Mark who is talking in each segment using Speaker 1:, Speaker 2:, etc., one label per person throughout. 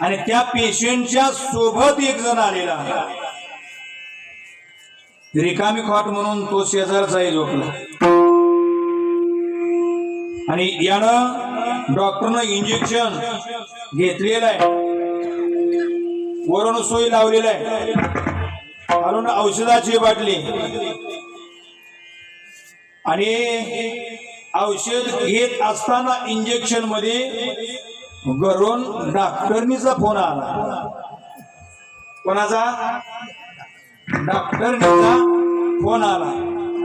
Speaker 1: आणि त्या पेशंटच्या सोबत एक जण आलेला रिकामी खाट म्हणून तो शेजारचाही झोपला. आणि यानं डॉक्टरनं इंजेक्शन घेतलेलं आहे. वरून सोय लावलेलं आहे. खालून औषधाची बाटली. आणि औषध घेत असताना इंजेक्शनमध्ये घरून डॉक्टरनीचा फोन आला. कोणाचा? डॉक्टरनीचा फोन आला.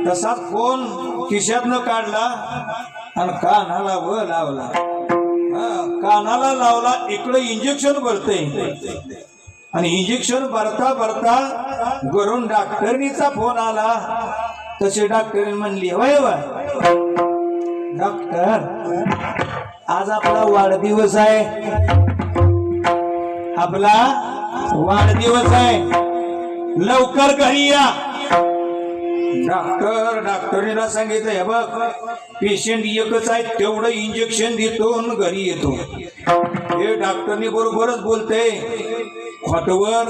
Speaker 1: तसाच फोन खिशातनं काढला आणि कानाला व लावला. कानाला लावला इकडे इंजेक्शन भरते आणि इंजेक्शन भरता भरता घरून डॉक्टरनीचा फोन आला. तसे डॉक्टरनी म्हणली वय वय डॉक्टर आज आपला वाढदिवस आहे. आपला वाढदिवस आहे. लवकर घरी या. डॉक्टर डॉक्टरीला सांगितलं हे बघ पेशंट एकच आहे तेवढं इंजेक्शन देतो आणि घरी येतो. हे डॉक्टरनी बरोबरच बोलते खोटवर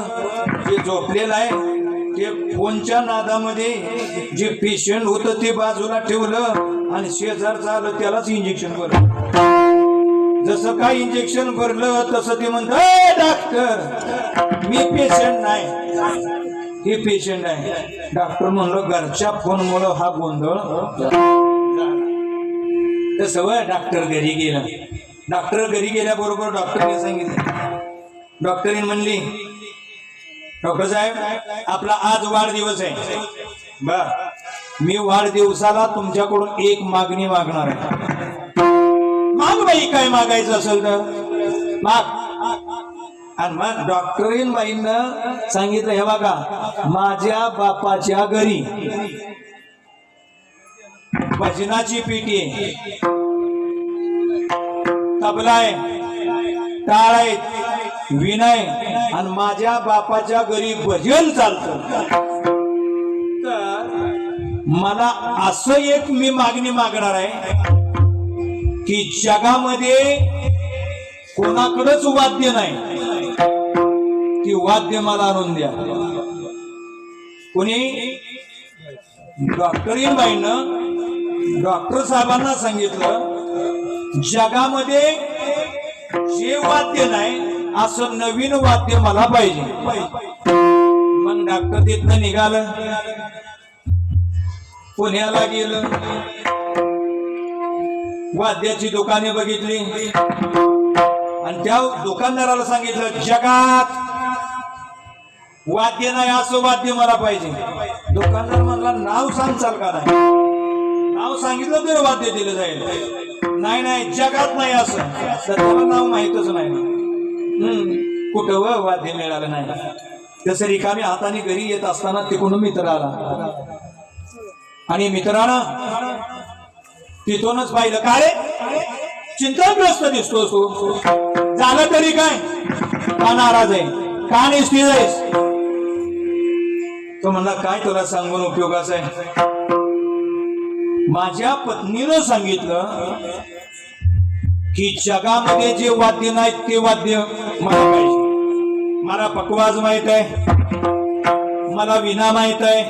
Speaker 1: जे झोपलेलं आहे ते फोनच्या नादामध्ये जे पेशंट होतं ते बाजूला ठेवलं आणि शेजार आलं त्यालाच इंजेक्शन करत जसं काय इंजेक्शन भरलं तसं ते म्हणत डॉक्टर मी पेशंट नाही. हे पेशंट आहे. डॉक्टर म्हणलं घरच्या फोनमुळं हा गोंधळ तसं वय डॉक्टर घरी गेला. डॉक्टर घरी गेल्याबरोबर डॉक्टरने सांगितलं. डॉक्टरीन म्हणली डॉक्टर साहेब आपला आज वाढदिवस आहे. बर. मी वाढदिवसाला तुमच्याकडून एक मागणी मागणार आहे. माग बाई काय मागायचं असेल तर? माग. आणि मग डॉक्टरीन बाईंना सांगितलं हे बघा माझ्या बापाच्या घरी भजनाची पेटी आहे. तबला आहे टाळ विनय आणि माझ्या बापाच्या घरी भजन चालतं. तर मला असं एक मी मागणी मागणार आहे. की जगामध्ये कोणाकडंच वाद्य नाही. ती वाद्य मला आणून द्या. कोणी? डॉक्टर बाईनं डॉक्टर साहेबांना सांगितलं जगामध्ये जे वाद्य नाही असं नवीन वाद्य मला पाहिजे. मग डॉक्टर तिथनं निघालं. पुण्याला गेलं. वाद्याची दुकाने बघितली. आणि त्या दुकानदाराला सांगितलं जगात वाद्य नाही असं वाद्य मला पाहिजे. दुकानदार म्हणला नाव सांगचाल का नाही? नाव सांगितलं तर वाद्य दिलं जाईल. नाही नाही जगात नाही असं. तर त्याला नाव माहीतच नाही. हम्म, कुठं व वाद्य मिळालं नाही. तसं रिकामी हाताने घरी येत असताना तिकडून मित्र आला आणि मित्रानं तिथूनच पाहिलं. का रे? चिंताग्रस्त दिसतो तू. झालं तरी काय? का नाराज आहे? का निष्ठी जाईस तो म्हणला काय तुला सांगून उपयोगाचं आहे? माझ्या पत्नीनं सांगितलं की जगामध्ये जे वाद्य नाहीत ते वाद्य मला पाहिजे. मला पकवाज माहीत आहे. मला विना माहीत आहे.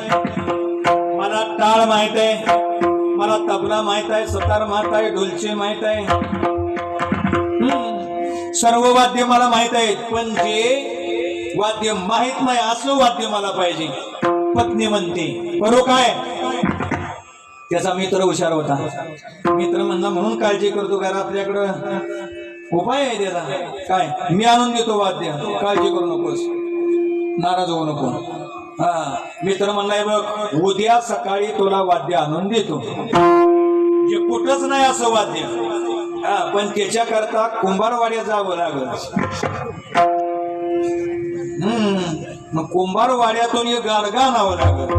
Speaker 1: मला टाळ माहीत आहे. मला तबला माहीत आहे सतार माहीत आहे ढोलचे माहीत आहे. सर्व वाद्य मला माहीत आहेत पण जे वाद्य माहीत नाही असं वाद्य मला पाहिजे. पत्नी म्हणते बरो काय? त्याचा मित्र हुशार होता. मित्र म्हणला म्हणून काळजी करतो कारण आपल्याकडं? उपाय आहे त्याचा. काय? मी आणून देतो वाद्य. काळजी करू नकोस. नाराज होऊ नको. हा मित्र म्हणलाय बघ उद्या सकाळी तुला वाद्य आणून देतो. जे कुठंच नाही असं वाद्य. हा पण त्याच्याकरता कुंभारवाड्यात जावं लागल. हम्म मग कुंभारवाड्यातून एक गाडगा आणावं लागल.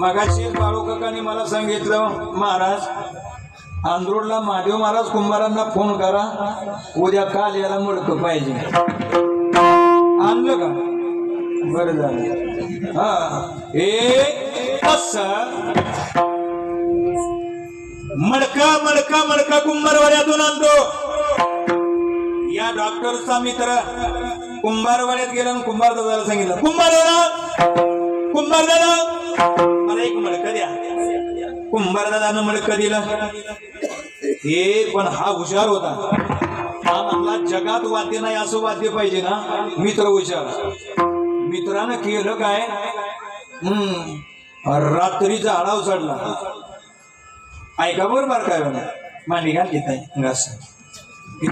Speaker 1: मगाशी बाळूकाकाने मला सांगितलं महाराज आंध्रोडला महादेव महाराज कुंभारांना फोन करा. उद्या काल याला मुडकं पाहिजे. बर झालं. हा. हे अस मडका मडका मडका कुंभारवाड्यातून आणतो. या डॉक्टरचा मित्र कुंभारवाड्यात गेला आणि कुंभार दादाला सांगितलं कुंभार दादा कुंभार दादा मला एक मडकं द्या. कुंभार दादानं मडकं दिलं. हे पण हा हुशार होता. हा म्हणला जगात वाद्य नाही असं वाद्य पाहिजे ना. मित्र हुशार. मित्रानं केलं काय? हम्म. रात्री झाडाव चढला. ऐका बरोबर काय म्हणा. मांडी घाल घेत आहे घास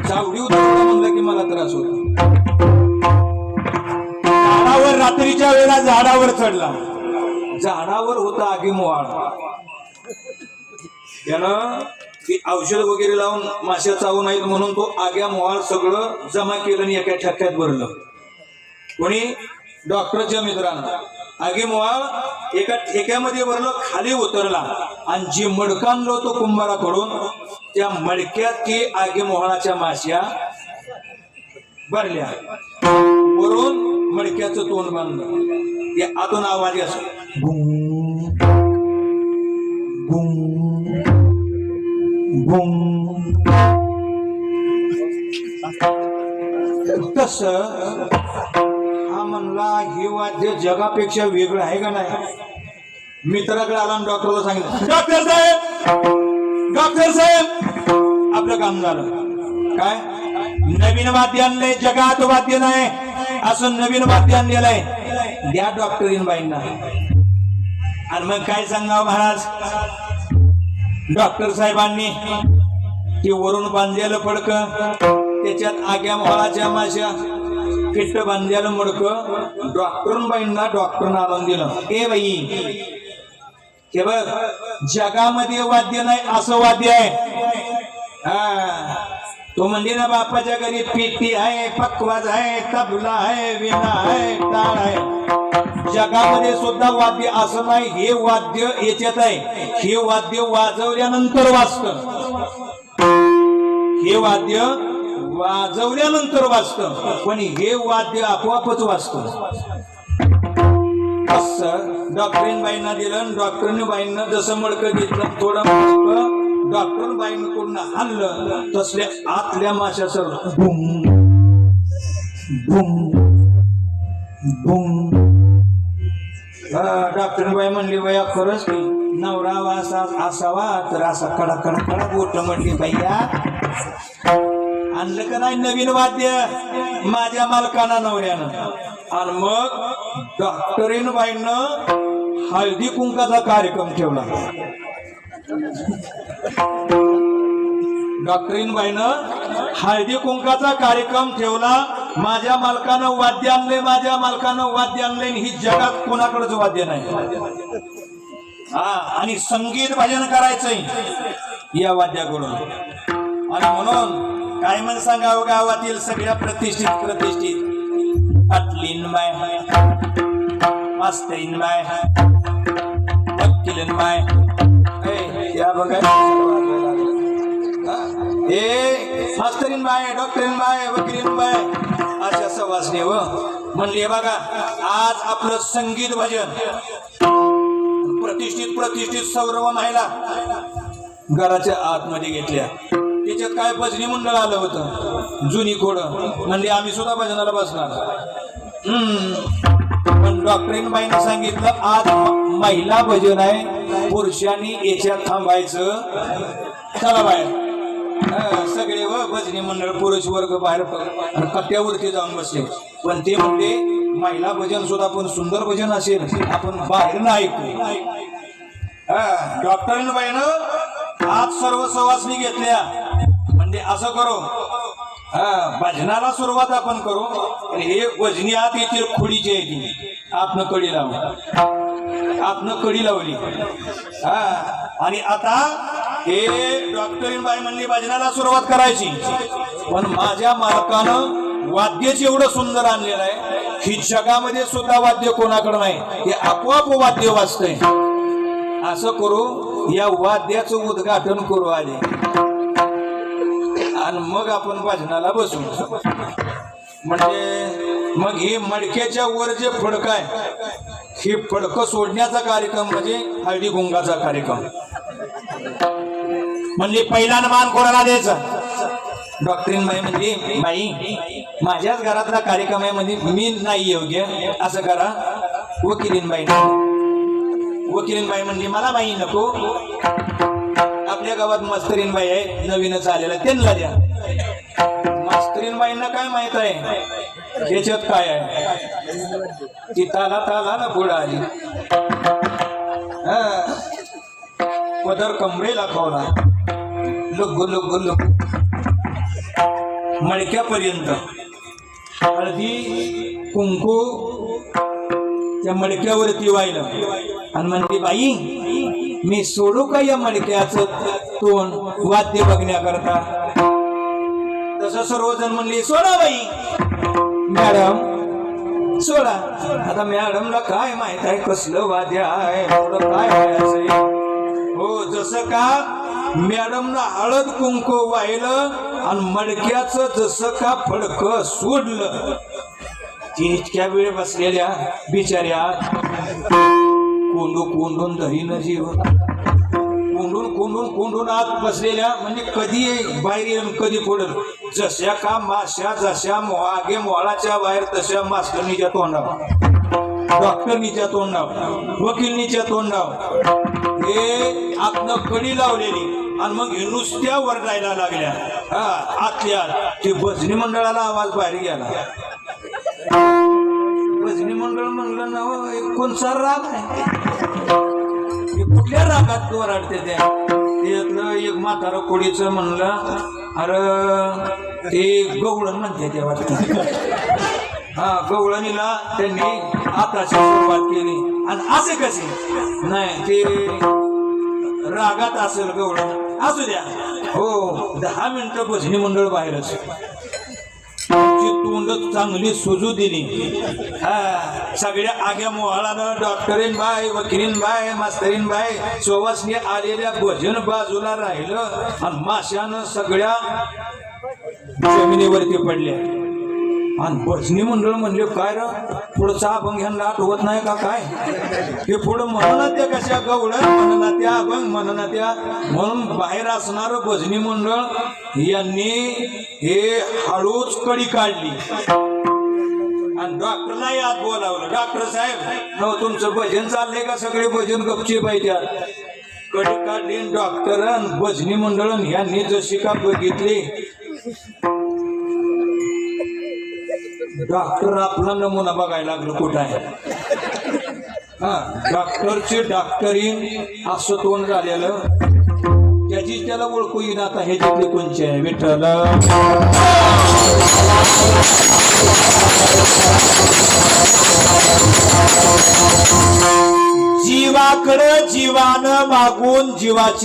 Speaker 1: चावडी म्हणलं की मला त्रास होतो. झाडावर रात्रीच्या वेळेला झाडावर चढला. झाडावर होता आगीमोहाळ त्यानं की औषध वगैरे लावून माश्या चावू नाहीत म्हणून तो आग्या मोहाळ सगळं जमा केलं आणि एका ठक्क्यात भरलं. कोणी? डॉक्टरच्या मित्रांना. आगेमोहाळ एका ठेक्यामध्ये भरलं खाली उतरला. आणि जी मडकं आणलो तो कुंभाराकडून त्या मडक्यात ती आगे मोहाळाच्या माश्या भरल्या. वरून मडक्याचं तोंड बांधलं. ते आतून आवाज असो. बुंग बुंग बुंग तस म्हणला हे वाद्य जगापेक्षा वेगळं आहे का नाही? मित्राकडे आला डॉक्टरला सांगितलं डॉक्टर साहेब डॉक्टर साहेब. आपलं काम झालं. काय? नवीन वाद्य आणलंय जगात वाद्य नाही असं नवीन वाद्य आणलेलं आहे. द्या डॉक्टरीन बाईंना. आणि मग काय सांगावं महाराज? डॉक्टर साहेबांनी ते वरून बांधलेलं फडक त्याच्यात आग्या मोहाच्या माश्या फिट्ट बांधलेलं मडक. डॉक्टरबाईंना डॉक्टर आणून दिलं. ए बाई हे बघ जगामध्ये वाद्य नाही असं वाद्य आहे. हा. तो म्हणजे ना बापाच्या घरी पेटी आहे पक्वाज आहे तबला आहे विणा आहे टाळ आहे. जगामध्ये सुद्धा वाद्य असं नाही हे वाद्य याच्यात आहे. हे वाद्य वाजवल्यानंतर वाजत. हे वाद्य वाजवल्यानंतर वाजत पण हे वाद्य आपोआपच वाजत असं डॉक्टरीन बाईंना दिलं आणि बाईंना जसं मडकं घेतलं थोडं मडकं डॉक्टर बाईंकडून हल्लं तसल्या आतल्या माशाचं बुम बुम बुम. डॉक्टर बाई म्हणली बाया खरंच की नवरा वासा असावा तर असा कडा कडा कडा बोट म्हणली भैया. आणलं का नाही नवीन वाद्य? माझ्या मालकाना नवऱ्यानं. आणि मग डॉक्टरीन बाईनं हळदी कुंकाचा कार्यक्रम ठेवला. डॉक्टरीन बाईनं हळदी कुंकाचा कार्यक्रम ठेवला. माझ्या मालकानं वाद्य आणले माझ्या मालकानं वाद्य आणले ही जगात कोणाकडेच वाद्य नाही? हा आणि संगीत भजन करायचंय या वाद्याकडून. आणि म्हणून काय म्हण सांगावं हो गावातील सगळ्या प्रतिष्ठित प्रतिष्ठित? अटलीन माय हाय. मास्तरीन माय हाय. बाय माय या बघा. ए मास्तरीन माय डॉक्टरीन माय वकिलीन बाय अशा सवासने व म्हणले "हे बघा आज आपलं संगीत भजन. प्रतिष्ठित प्रतिष्ठित सौरव महिला घराच्या आतमध्ये घेतल्या. त्याच्यात काय भजनी मंडळ आलं होतं? जुनी खोड. म्हणजे आम्ही सुद्धा भजनाला बसणार. हम्म. पण डॉक्टरीन बाईने सांगितलं आज महिला भजन आहे. पुरुषांनी याच्यात थांबायचं. चला बाहेर. सगळे व भजनी मंडळ पुरुष वर्ग बाहेर कट्ट्यावरती जाऊन बसले. पण ते म्हणते महिला भजन सुद्धा पण सुंदर भजन असेल. आपण बाहेर ना ऐकू. हा, डॉक्टरीन बाईनं आज सर्व सवासनी घेतल्या. म्हणजे असं करू. हा भजनाला सुरुवात आपण करू. हे वजनी आत येतील खुडीची आहे ती आपण कडी लावली. आपण कडी लावली. हा आणि आता हे डॉक्टरीन बाई म्हणली भजनाला सुरुवात करायची. पण माझ्या मालकानं वाद्यच एवढं सुंदर आणलेलं आहे. ही जगामध्ये सुद्धा वाद्य कोणाकडे नाही. हे आपोआप वाद्य वाचतंय असं करू या वाद्याचं उद्घाटन करू आले आणि मग आपण भजनाला बसू. म्हणजे मग हे मडक्याच्या वर जे फडक आहे हे फडकं सोडण्याचा कार्यक्रम म्हणजे हळदी गुंगाचा कार्यक्रम. म्हणजे पहिला मान कोणाला द्यायचा? डॉक्टरीन बाई म्हणजे बाई माझ्याच घरातला कार्यक्रम आहे म्हणजे मी नाही योग्य असं करा. वकिलीन बाई वकिलीन बाई म्हणजे मला बाई नको. गावात मस्करीनबाई आहे नवीनच आलेला त्यांना द्या. मास्तरीनबाईंना काय माहीत आहे? याच्यात काय आहे? ती ताला ताला ना पुढं आली. पदर कमरेला खावला लुगू लुगू लुगू मडक्यापर्यंत. हळदी कुंकू त्या मडक्यावरती वाहिलं. आणि म्हणते बाई मी सोडू का या मडक्याचं? तोंड वाद्य बघण्याकरता. तसं सर्वजण म्हणले सोडा बाई. मॅडम. सोडा. आता मॅडमला काय माहीत आहे? कसलं वाद्य आहे? काय व्हायचं हो जसं का मॅडमनं हळद कुंकू वाहिलं आणि मडक्याचं जसं का फडकं सोडलं. ती इतक्या वेळ बसलेल्या बिचाऱ्या. कोंडू कोंडून धरीन जीव. कोंडून कोंडून कोंडून आत बसलेल्या म्हणजे कधी बाहेर येऊन कधी पडल जशा का माश्या जशा मागे मोळाच्या बाहेर तशा मास्तरनीच्या तोंडावर. डॉक्टरनीच्या तोंडावर वकीलनीच्या तोंडावर. हे आतनं कडी लावलेली आणि मग हे नुसत्या वरडायला लागल्या. हा आतल्या ते भजनी मंडळाला आवाज बाहेर गेला. भजनी मंडळ म्हणलं ना हो, कोणचा राग आहे? कुठल्या रागात वराडते त्या? त्यातलं एक म्हातारा कोडीचं म्हणलं अरे ते गवळण म्हणते त्या वाटतं. हा गवळणीला त्यांनी आताची सुरुवात केली. आणि असे कसे? नाही ते रागात असेल गवळण. असू द्या. हो दहा मिनिटं भजनी मंडळ बाहेरच. त्याची तोंड चांगली सुजू दिली. हा सगळ्या आग्या मोहाळानं डॉक्टरीन बाय वकिलीन बाय मास्तरीन बाय सुवासनी आलेल्या भजन बाजूला राहिलं आणि माशानं सगळ्या जमिनीवरती पडल्या. आणि भजनी मंडळ म्हणले काय र पुढचा अभंग ह्यांना आठवत नाही का काय? हे पुढं म्हणना त्या कशा गवड म्हणना त्या अभंग म्हणना त्या म्हणून बाहेर असणार भजनी मंडळ यांनी हे हळूच कडी काढली. आणि डॉक्टरला याद बोलावलं. डॉक्टर साहेब हो तुमचं भजन चाललंय का? सगळे भजन गपचे पाहिजे कडी काढली डॉक्टर आणि भजनी मंडळन यांनी जशी का बघितली. डॉक्टर आपला नमुना बघायला लागलो कुठं आहे. हा डॉक्टरचे डॉक्टरी असं तोंड झालेलं. त्याला ओळखू येईन आता हे जिथले कोणचे? आहे विठ्ठल. जीवाकडे जीवान मागून जीवाची